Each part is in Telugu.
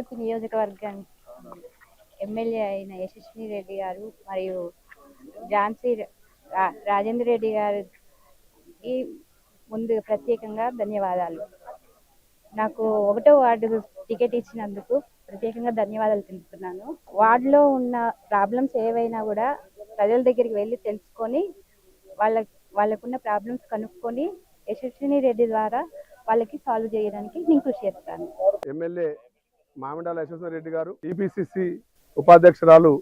వనపర్తి నియోజకవర్గం ఎమ్మెల్యే అయిన యశస్విని రెడ్డి గారు మరియు ఝాన్సీ రా- రెడ్డి గారికి ముందు ప్రత్యేకంగా ధన్యవాదాలు. నాకు ఒకటో వార్డు టికెట్ ఇచ్చినందుకు ప్రత్యేకంగా ధన్యవాదాలు తెలుపుతున్నాను. వార్డులో ఉన్న ప్రాబ్లమ్స్ ఏవైనా కూడా ప్రజల దగ్గరికి వెళ్ళి తెలుసుకొని వాళ్ళ వాళ్ళకున్న ప్రాబ్లమ్స్ కనుక్కొని యశస్విని రెడ్డి ద్వారా వాళ్ళకి సాల్వ్ చేయడానికి నేను కృషి చేస్తాను. ఎమ్మెల్యే మామిడాల యశ్వంత్ రెడ్డి గారు టీపీసీసీ ఉపాధ్యక్షురాలు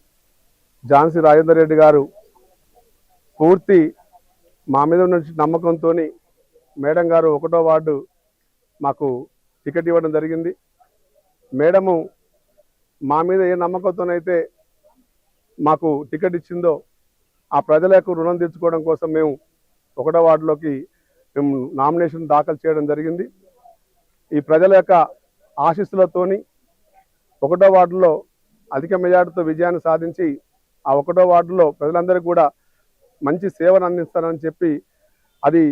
ఝాన్సీ రాజేందర్ రెడ్డి గారు పూర్తి మా మీద ఉన్న నమ్మకంతో మేడం గారు ఒకటో వార్డు మాకు టికెట్ ఇవ్వడం జరిగింది. మేడము మా మీద ఏ నమ్మకంతోనైతే మాకు టికెట్ ఇచ్చిందో ఆ ప్రజల యొక్క రుణం తీర్చుకోవడం కోసం మేము ఒకటో వార్డులోకి మేము నామినేషన్ దాఖలు చేయడం జరిగింది. ఈ ప్రజల యొక్క ఆశీస్సులతోని ఒకటో వార్డులో అధిక మెజార్టీతో విజయాన్ని సాధించి ఆ ఒకటో వార్డులో ప్రజలందరికీ కూడా మంచి సేవను అందిస్తానని చెప్పి అది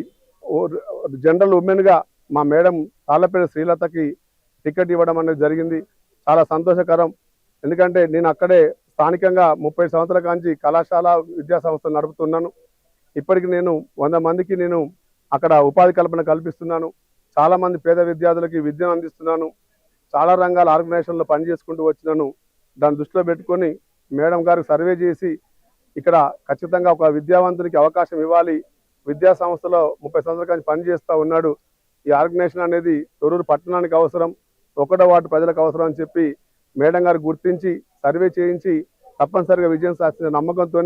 జనరల్ ఉమెన్గా మా మేడం తాళ్ళపేట శ్రీలతకి టికెట్ ఇవ్వడం అనేది జరిగింది. చాలా సంతోషకరం. ఎందుకంటే నేను అక్కడే స్థానికంగా ముప్పై సంవత్సరాల కాంచి కళాశాల విద్యా సంస్థ నడుపుతున్నాను. ఇప్పటికి నేను వంద మందికి నేను అక్కడ ఉపాధి కల్పన కల్పిస్తున్నాను. చాలామంది పేద విద్యార్థులకి విద్యను అందిస్తున్నాను. చాలా రంగాల ఆర్గనైజేషన్లో పనిచేసుకుంటూ వచ్చినాను దాన్ని దృష్టిలో పెట్టుకొని మేడం గారికి సర్వే చేసి ఇక్కడ ఖచ్చితంగా ఒక విద్యావంతునికి అవకాశం ఇవ్వాలి. విద్యా సంస్థలో ముప్పై సంవత్సరాల నుంచి పనిచేస్తూ ఉన్నాడు. ఈ ఆర్గనైజేషన్ అనేది తొరూరు పట్టణానికి అవసరం ఒకటో వాటి ప్రజలకు అవసరం అని చెప్పి మేడం గారు గుర్తించి సర్వే చేయించి తప్పనిసరిగా విజయం సాధించిన నమ్మకంతో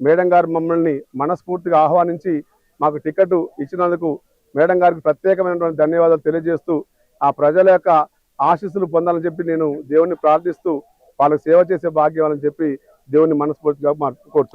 మేడం గారు మమ్మల్ని మనస్ఫూర్తిగా ఆహ్వానించి మాకు టికెట్ ఇచ్చినందుకు మేడం గారికి ప్రత్యేకమైనటువంటి ధన్యవాదాలు తెలియజేస్తూ ఆ ప్రజల యొక్క ఆశీస్సులు పొందాలని చెప్పి నేను దేవుణ్ణి ప్రార్థిస్తూ వాళ్ళకి సేవ చేసే భాగ్యం అని చెప్పి దేవుని మనస్ఫూర్తిగా మా కోరుతున్నాను